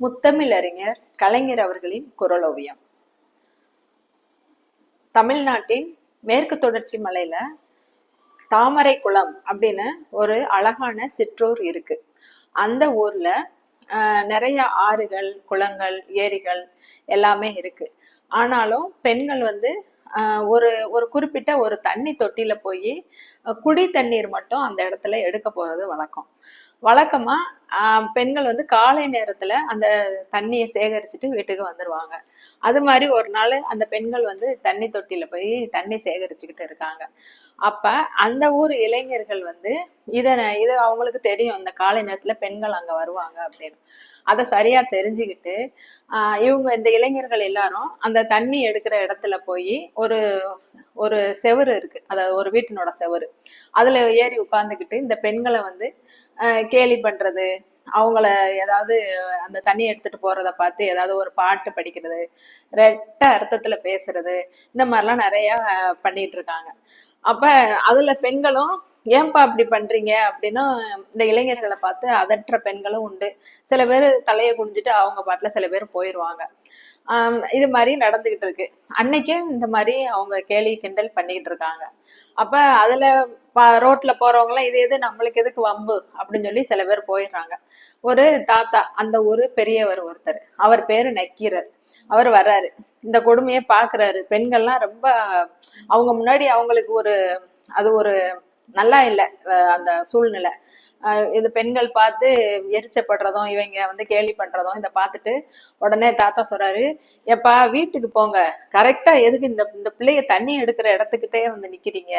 முத்தமிழ் அறிஞர் கலைஞர் அவர்களின் குரலோவியம். தமிழ்நாட்டின் மேற்கு தொடர்ச்சி மலையில தாமரை குளம் அப்படின்னு ஒரு அழகான சிற்றூர் இருக்கு. அந்த ஊர்ல நிறைய ஆறுகள் குளங்கள் ஏரிகள் எல்லாமே இருக்கு. ஆனாலும் பெண்கள் வந்து ஒரு ஒரு குறிப்பிட்ட ஒரு தண்ணி தொட்டியில போய் குடி தண்ணீர் மட்டும் அந்த இடத்துல எடுக்க போறது வழக்கம். வழக்கமா ஆஹ், பெண்கள் வந்து காலை நேரத்துல அந்த தண்ணியை சேகரிச்சுட்டு வீட்டுக்கு வந்துருவாங்க. அது மாதிரி ஒரு நாள் அந்த பெண்கள் வந்து தண்ணி தொட்டியில போய் தண்ணி சேகரிச்சுக்கிட்டு இருக்காங்க. அப்ப அந்த ஊர் இளைஞர்கள் வந்து இத இது அவங்களுக்கு தெரியும். இந்த காலை நேரத்துல பெண்கள் அங்க வருவாங்க அப்படின்னு. அதை சரியா தெரிஞ்சுக்கிட்டு ஆஹ் இவங்க இந்த இளைஞர்கள் எல்லாரும் அந்த தண்ணி எடுக்கிற இடத்துல போய் ஒரு ஒரு செவுரு இருக்கு. அதாவது ஒரு வீட்டினோட செவுரு. அதுல ஏறி உட்கார்ந்துக்கிட்டு இந்த பெண்களை வந்து கேலி பண்றது அவங்கள ஏதாவது அந்த தண்ணி எடுத்துட்டு போறத பார்த்து ஏதாவது ஒரு பாட்டு படிக்கிறது ரெட்ட அர்த்தத்துல பேசுறது இந்த மாதிரிலாம் நிறைய பண்ணிட்டு இருக்காங்க. அப்ப அதுல பெண்களும் ஏன்பா அப்படி பண்றீங்க? அப்படின்னா இந்த இளைஞர்களை பார்த்து அதற்ற பெண்களும் உண்டு. சில பேர் தலையை குனிஞ்சிட்டு அவங்க பாட்டுல சில பேர் போயிடுவாங்க இது மாதிரி நடந்துகிட்டு இருக்கு. அன்னைக்கே இந்த மாதிரி அவங்க கேலி கிண்டல் பண்ணிக்கிட்டு இருக்காங்க. அப்ப அதுல ரோட்ல போறவங்க எல்லாம் இது எது? நம்மளுக்கு எதுக்கு வம்பு? அப்படின்னு சொல்லி சில பேர் போயிடுறாங்க. ஒரு தாத்தா அந்த ஊரு பெரியவர் ஒருத்தர். அவர் பேரு நக்கீரர். அவர் வர்றாரு. இந்த கொடுமையை பாக்குறாரு. பெண்கள்லாம் ரொம்ப அவங்க முன்னாடி அவங்களுக்கு ஒரு அது ஒரு நல்லா இல்லை அந்த சூழ்நிலை. இது பெண்கள் பார்த்து எரிச்சப்படுறதும் இவங்க வந்து கேலி பண்றதும் இதை பார்த்துட்டு உடனே தாத்தா சொல்றாரு எப்பா வீட்டுக்கு போங்க. கரெக்டா எதுக்கு இந்த இந்த பிள்ளைய தண்ணி எடுக்கிற இடத்துக்கிட்டே வந்து நிக்கிறீங்க?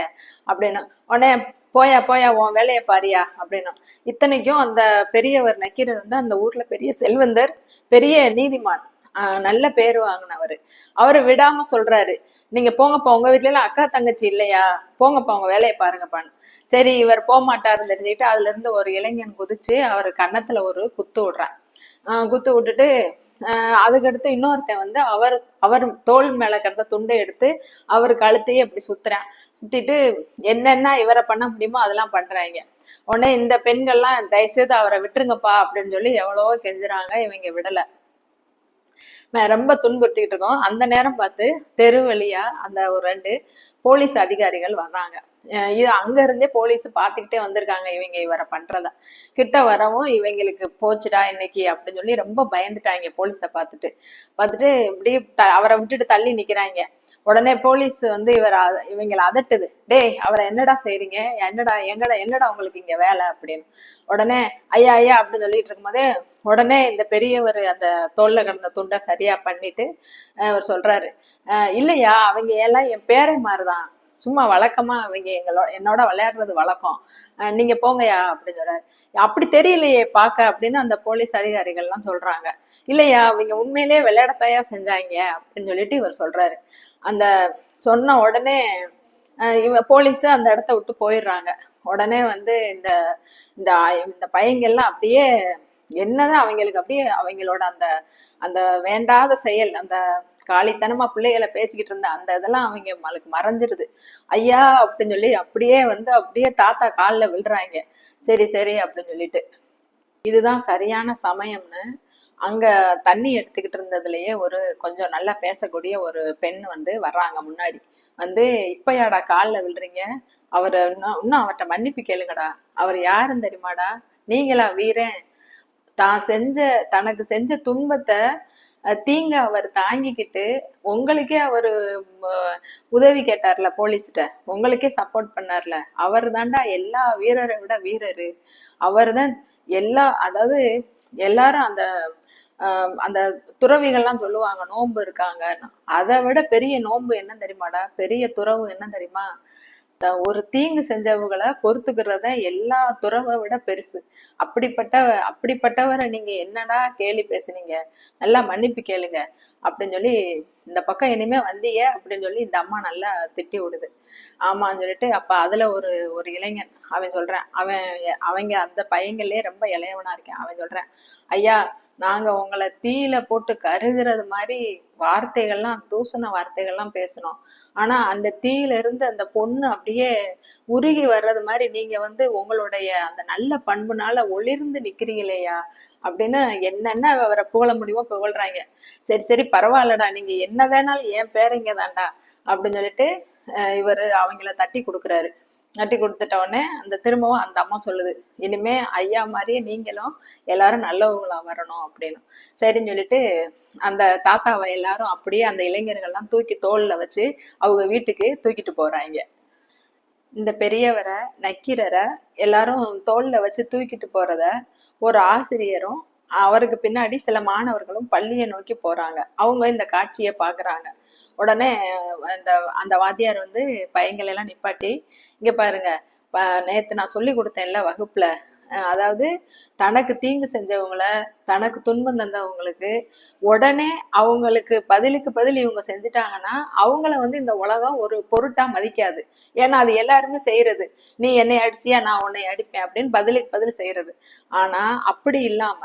அப்படின்னு. உடனே போயா போயா உன் வேலையை பாரியா? அப்படின்னா. இத்தனைக்கும் அந்த பெரியவர் நக்கீரர் வந்து அந்த ஊர்ல பெரிய செல்வந்தர் பெரிய நீதிமான் ஆஹ் நல்ல பேர் வாங்கினவர். அவரு விடாம சொல்றாரு நீங்க போங்கப்பா உங்க வீட்டுல எல்லாம் அக்கா தங்கச்சி இல்லையா? போங்கப்பா உங்க வேலையை பாருங்கப்பான்னு. சரி இவர் போக மாட்டாருன்னு தெரிஞ்சுக்கிட்டு அதுல இருந்து ஒரு இளைஞன் குதிச்சு அவர் கன்னத்துல ஒரு குத்து விடுறான். ஆஹ் குத்து விட்டுட்டு ஆஹ் அதுக்கடுத்து இன்னொருத்தன் வந்து அவர் அவர் தோல் மேல கிடந்த துண்டை எடுத்து அவர் கழுத்தையே இப்படி சுத்துறேன். சுத்திட்டு என்னென்ன இவரை பண்ண முடியுமோ அதெல்லாம் பண்றாங்க. உடனே இந்த பெண்கள்லாம் தயவுசெய்து அவரை விட்டுருங்கப்பா அப்படின்னு சொல்லி எவ்வளவோ கெஞ்சுறாங்க இவங்க விடல. ரொம்ப துன்புறுத்திக்கிட்டு இருக்கோம். அந்த நேரம் பார்த்து தெரு வழியா அந்த ஒரு ரெண்டு போலீஸ் அதிகாரிகள் வர்றாங்க. அஹ் இது அங்க இருந்தே போலீஸ் பாத்துக்கிட்டே வந்திருக்காங்க இவங்க இவரை பண்றத. கிட்ட வரவும் இவங்களுக்கு போச்சுடா இன்னைக்கு அப்படின்னு சொல்லி ரொம்ப பயந்துட்டாங்க போலீஸை பார்த்துட்டு. பார்த்துட்டு இப்படி அவரை விட்டுட்டு தள்ளி நிக்கிறாங்க. உடனே போலீஸ் வந்து இவர் இவங்களை அதட்டுது. டேய் அவரை என்னடா செய்றீங்க? என்னடா எங்கடா என்னடா உங்களுக்கு இங்க வேலை அப்படின்னு. உடனே ஐயா ஐயா அப்படின்னு சொல்லிட்டு இருக்கும்போதே உடனே இந்த பெரியவர் அந்த தோல்ல கிடந்த துண்டை சரியா பண்ணிட்டு அஹ் அவர் சொல்றாரு. இல்லையா? அவங்க எல்லாம் என் பேரை மாதிரிதான் சும்மா வழக்கமா அவங்க எங்களோட என்னோட விளையாடுறது வழக்கம். நீங்க போங்கயா அப்படின்னு சொல்றாரு. அப்படி தெரியலையே பார்க்க அப்படின்னு அந்த போலீஸ் அதிகாரிகள் எல்லாம் சொல்றாங்க. இல்லையா? அவங்க உண்மையிலேயே விளையாடத்தையா செஞ்சாங்க அப்படின்னு சொல்லிட்டு இவர் சொல்றாரு. அந்த சொன்ன உடனே இவ போலீஸ் அந்த இடத்த விட்டு போயிடுறாங்க. உடனே வந்து இந்த இந்த இந்த பையங்கள்லாம் அப்படியே என்னதான் அவங்களுக்கு அப்படியே அவங்களோட அந்த அந்த வேண்டாத செயல் அந்த காலித்தனமா பிள்ளைகளை பேசிக்கிட்டு இருந்த அந்த இதெல்லாம் அவங்க மலுக்கு மறைஞ்சிருது. ஐயா அப்படின்னு சொல்லி அப்படியே வந்து அப்படியே தாத்தா காலில் விழுறாங்க. சரி சரி அப்படின்னு சொல்லிட்டு. இதுதான் சரியான சமயம்னு அங்க தண்ணி எடுத்துக்கிட்டு இருந்ததுலயே ஒரு கொஞ்சம் நல்லா பேசக்கூடிய ஒரு பெண் வந்து வர்றாங்க முன்னாடி. வந்து இப்பயாடா காலில் விழுறீங்க? அவர் இன்னும் அவர்கிட்ட மன்னிப்பு கேளுங்கடா. அவர் யாருன்னு தெரியுமாடா? நீங்களா வீரன்? தான் செஞ்ச தனக்கு செஞ்ச துன்பத்தை தீங்க அவர் தாங்கிக்கிட்டு உங்களுக்கே அவரு உதவி கேட்டார்ல போலீஸ்கிட்ட. உங்களுக்கே சப்போர்ட் பண்ணார்ல. அவர் தாண்டா எல்லா வீரரை விட வீரரு. அவர் தான் எல்லா அதாவது எல்லாரும் அந்த ஆஹ் அந்த துறவிகள்லாம் சொல்லுவாங்க நோன்பு இருக்காங்க. அதை விட பெரிய நோன்பு என்ன தெரியுமாடா? பெரிய துறவு என்ன தெரியுமா? ஒரு தீங்கு செஞ்சவங்களை பொறுத்துக்கிறத எல்லா துறவை விட பெருசு. அப்படிப்பட்ட அப்படிப்பட்டவரை நீங்க என்னடா கேலி பேசுனீங்க? நல்லா மன்னிப்பு கேளுங்க. அப்படின்னு சொல்லி இந்த பக்கம் இனிமே வந்தீங்க அப்படின்னு சொல்லி இந்த அம்மா நல்லா திட்டி விடுது. ஆமான்னு சொல்லிட்டு அப்ப அதுல ஒரு ஒரு இளைஞன் அவன் சொல்றேன் அவன் அவங்க அந்த பையங்களே ரொம்ப இளையவனா இருக்கேன் அவன் சொல்றேன் ஐயா நாங்க உங்களை தீயில போட்டு கருகிறது மாதிரி வார்த்தைகள்லாம் தூசண வார்த்தைகள்லாம் பேசணும் ஆனா அந்த தீயில இருந்து அந்த பொண்ணு அப்படியே உருகி வர்றது மாதிரி நீங்க வந்து உங்களுடைய அந்த நல்ல பண்புனால ஒளிர்ந்து நிக்கிறீங்களேயா அப்படின்னு என்னென்ன அவரை புகழ முடியுமோ புகழ்றாங்க. சரி சரி பரவாயில்லடா நீங்க என்ன வேணாலும் என் பேரங்க தாண்டா அப்படின்னு சொல்லிட்டு அஹ் இவரு அவங்கள தட்டி கொடுக்குறாரு. நட்டி கொடுத்துட்ட உடனே அந்த திரும்பவும் அந்த அம்மா சொல்லுது இனிமே ஐயா மாதிரியே நீங்களும் எல்லாரும் நல்லவங்களா வரணும் அப்படின்னு. சரின்னு சொல்லிட்டு அந்த தாத்தாவை எல்லாரும் அப்படியே அந்த இளைஞர்கள்லாம் தூக்கி தோல்ல வச்சு அவங்க வீட்டுக்கு தூக்கிட்டு போறாங்க. இந்த பெரியவரை நக்கீரரை எல்லாரும் தோல்ல வச்சு தூக்கிட்டு போறத ஒரு ஆசிரியரும் அவருக்கு பின்னாடி சில மாணவர்களும் பள்ளியை நோக்கி போறாங்க. அவங்க இந்த காட்சியை பாக்குறாங்க. உடனே அந்த அந்த வாத்தியார் வந்து பையங்களை எல்லாம் நிப்பாட்டி இங்க பாருங்க நேத்து நான் சொல்லி கொடுத்தேன்ல வகுப்புல அஹ் அதாவது தனக்கு தீங்கு செஞ்சவங்கள தனக்கு துன்பம் தந்தவங்களுக்கு உடனே அவங்களுக்கு பதிலுக்கு பதில் இவங்க செஞ்சுட்டாங்கன்னா அவங்கள வந்து இந்த உலகம் ஒரு பொருட்டா மதிக்காது. ஏன்னா அது எல்லாருமே செய்யறது. நீ என்னை அடிச்சியா நான் உன்னை அடிப்பேன் அப்படின்னு பதிலுக்கு பதில் செய்யறது. ஆனா அப்படி இல்லாம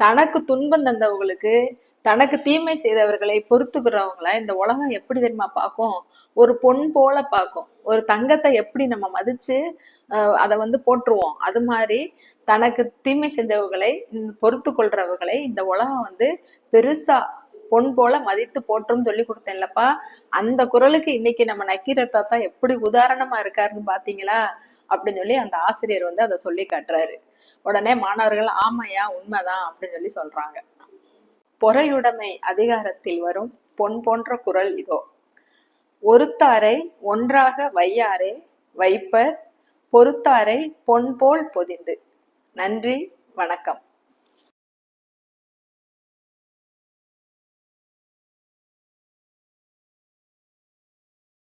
தனக்கு துன்பம் தந்தவங்களுக்கு தனக்கு தீமை செய்தவர்களை பொறுத்துக்கிறவங்கள இந்த உலகம் எப்படி தெரியுமா பார்க்கும்? ஒரு பொன் போல பார்க்கும். ஒரு தங்கத்தை எப்படி நம்ம மதிச்சு அஹ் அதை வந்து போற்றுவோம். அது மாதிரி தனக்கு தீமை செஞ்சவர்களை பொறுத்து கொள்றவர்களை இந்த உலகம் வந்து பெருசா பொன் போல மதித்து போற்றும் சொல்லி கொடுத்தேன்லப்பா அந்த குரலுக்கு இன்னைக்கு நம்ம நக்கீரர் தாத்தா எப்படி உதாரணமா இருக்காருன்னு பாத்தீங்களா? அப்படின்னு சொல்லி அந்த ஆசிரியர் வந்து அதை சொல்லி காட்டுறாரு. உடனே மாணவர்கள் ஆமையா உண்மைதான் அப்படின்னு சொல்லி சொல்றாங்க. பொறையுடைமை அதிகாரத்தில் வரும் பொன் போன்ற குரல் இதோ. ஒருத்தாரை ஒன்றாக வையாரே வைப்பர் பொறுத்தாரை பொன் போல் பொதிந்து. நன்றி வணக்கம்.